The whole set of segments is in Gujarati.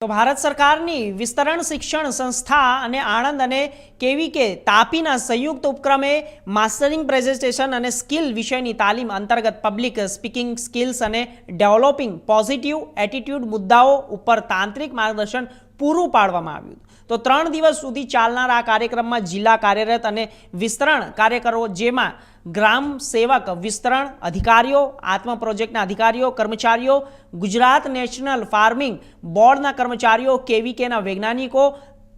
તો ભારત સરકારની વિસ્તરણ શિક્ષણ સંસ્થા અને આણંદ અને કેવી કે તાપીના સંયુક્ત ઉપક્રમે માસ્ટરિંગ પ્રેઝન્ટેશન અને સ્કિલ વિષયની તાલીમ અંતર્ગત પબ્લિક સ્પીકિંગ સ્કિલ્સ અને ડેવલપિંગ પોઝિટિવ એટીટ્યુડ મુદ્દાઓ ઉપર તાંત્રિક માર્ગદર્શન પૂરું પાડવામાં આવ્યું તો ત્રણ દિવસ સુધી ચાલનાર આ કાર્યક્રમમાં જિલ્લા કાર્યરત અને વિસ્તરણ કાર્યકરો જેમાં ગ્રામ સેવક, વિસ્તરણ અધિકારીઓ, આત્મ પ્રોજેક્ટના અધિકારીઓ, કર્મચારીઓ, ગુજરાત નેશનલ ફાર્મિંગ બોર્ડના કર્મચારીઓ, કેવીકેના વૈજ્ઞાનિકો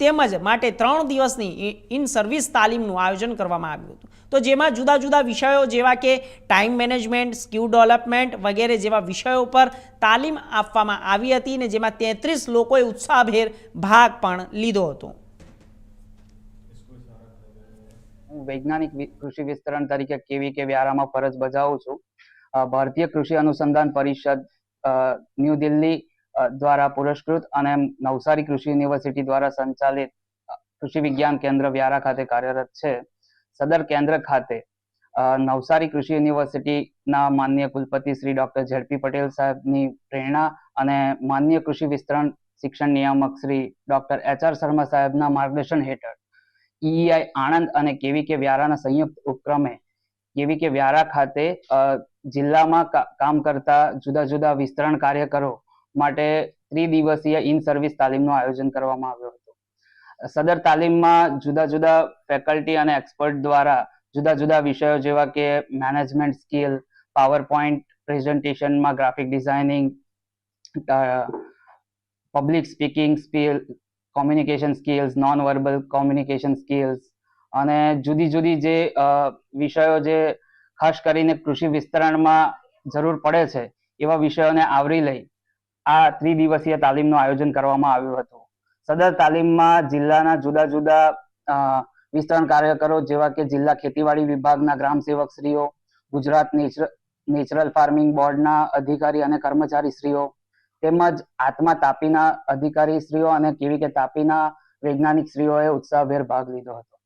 તેમજ માટે ત્રણ દિવસની ઇન સર્વિસ તાલીમનું આયોજન કરવામાં આવ્યું હતું. તો જેમાં જુદા જુદા વિષયો જેવા કે ટાઈમ મેનેજમેન્ટ સ્કિલ ડેવલપમેન્ટ વગેરે જેવા વિષયો પર તાલીમ આપવામાં આવી હતી ને જેમાં તેત્રીસ લોકોએ ઉત્સાહભેર ભાગ પણ લીધો હતો. હું વૈજ્ઞાનિક કૃષિ વિસ્તરણ તરીકે કેવી કે વ્યારામાં ફરજ બજાવું છું. ભારતીય કૃષિ અનુસંધાન પરિષદ ન્યૂ દિલ્હી દ્વારા પુરસ્કૃત અને નવસારી કૃષિ યુનિવર્સિટી દ્વારા સંચાલિત કૃષિ વિજ્ઞાન કેન્દ્ર વ્યારા ખાતે કાર્યરત છે. સદર કેન્દ્ર ખાતે નવસારી કૃષિ યુનિવર્સિટીના માન્ય કુલપતિ શ્રી ડોક્ટર ઝડપી પટેલ સાહેબની પ્રેરણા અને માન્ય કૃષિ વિસ્તરણ શિક્ષણ નિયામક Shri doctor H R Sharma સાહેબના માર્ગદર્શન હેઠળ ઈઆઈ આણંદ અને કેવી કે વ્યારાના સંયુક્ત ઉપક્રમે કેવી કે વ્યારા ખાતે જિલ્લામાં કામ કરતા જુદા જુદા વિસ્તરણ કાર્યકરો માટે ત્રિદિવસીય ઇન સર્વિસ તાલીમનું આયોજન કરવામાં આવ્યું હતું. સદર તાલીમમાં જુદા જુદા ફેકલ્ટી અને એક્સપર્ટ દ્વારા જુદા જુદા વિષયો જેવા કે મેનેજમેન્ટ સ્કિલ પાવર પોઈન્ટ પ્રેઝન્ટેશનમાં graphic designing public speaking skill communication skills non verbal communication skills અને જુદી જુદી જે વિષયો જે ખાસ કરીને કૃષિ વિસ્તરણમાં જરૂર પડે છે, એવા વિષયોને આવરી લઈ આ ત્રિદિવસીય તાલીમનું આયોજન કરવામાં આવ્યું હતું. સદર તાલીમમાં જિલ્લાના જુદા જુદા વિસ્તરણ કાર્યકરો જેવા કે જિલ્લા ખેતીવાડી વિભાગના ગ્રામ સેવકશ્રીઓ ગુજરાત નેચર, નેચરલ ફાર્મિંગ બોર્ડના અધિકારી અને કર્મચારીશ્રીઓ તેમજ આત્મા તાપીના અધિકારીશ્રીઓ અને કેવી કે તાપીના વૈજ્ઞાનિક શ્રીઓએ ઉત્સાહભેર ભાગ લીધો હતો.